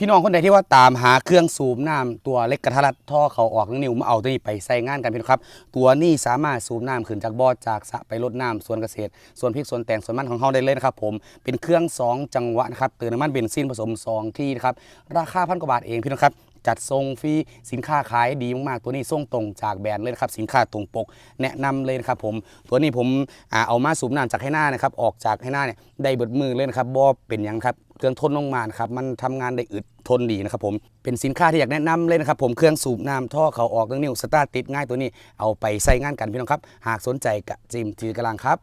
พี่น้องคนใดที่ว่าตามหาเครื่องสูบน้ำตัวเล็กกระทัดรัดท่อเขาออกนึงนิ้วมาเอาตัวนี้ไปใส่งานกันพี่น้องครับ ตัวนี้สามารถสูบน้ำขึ้นจากบ่อจากสระไปรดน้ำสวนเกษตรส่วนพริกส่วนแตงส่วนมันของเขาได้เลยนะครับผมเป็นเครื่อง 2 จังหวะนะครับเติมน้ำมันเบนซินผสม2ที่นะครับราคาพันกว่าบาทเองพี่น้องครับจัดส่งฟรีสินค้าขายดีมากๆ ตัวนี้ส่งตรงจากแบรนด์เลยนะครับสินค้าตรงปก แนะนำเลยนะครับผมตัวนี้ผมอเอามาสูบน้ำจากให้หน้านะครับออกจากให้หน้าเนี่ยได้เบิดมือเลยนะครับบ่เป็นยังครับ เครื่องทนลงมานครับมันทำงานได้อึดทนดีนะครับผมเป็นสินค้าที่อยากแนะนำเลยนะครับผมเครื่องสูบน้ำท่อเขาออกตั้งนิ้วสตาร์ติดง่ายตัวนี้เอาไปใส่งานกันพี่น้องครับ หากสนใจกะจิมถือกำลังครับ